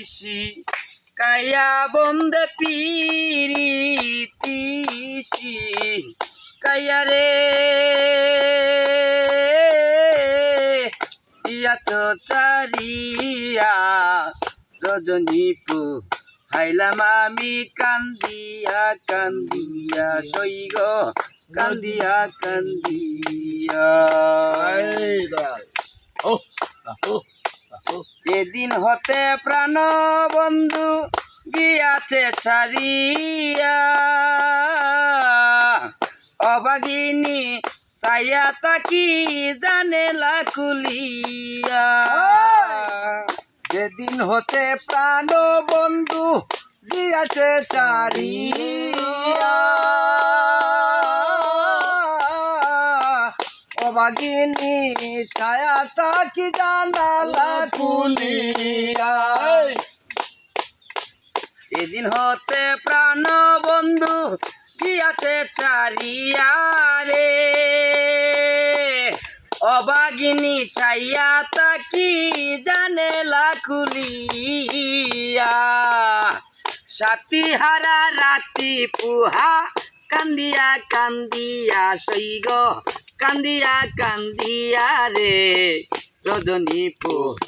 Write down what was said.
তিসি কায়া বন্দে পিরিতিসি কায়া রে। ইয়াছ চারিয়া, রজনীপু, হাইলাম আমি কান্দিয়া কান্দিয়া সইগ কান্দিয়া কান্দিয়া। এদিন হতে প্রাণ বন্ধু গিয়াছে ছাড়িয়া। অবাগিনী সাইয়া তাকি জানে লাকুলিয়া যেদিন হতে প্রাণ বন্ধু গিয়াছে চারিয়া অভাগিনী ছায়া তাকি জানালা এদিন হতে প্রাণ বন্ধু গিয়াছে চারিয়া রে অবাগিনী চাইয়া তাকি জানে লাকুলিয়া সাতি হারা রাতি পুহা, কান্দিয়া কান্দিয়া সৈগ, কান্দিয়া কান্দিয়া রে রজনী পু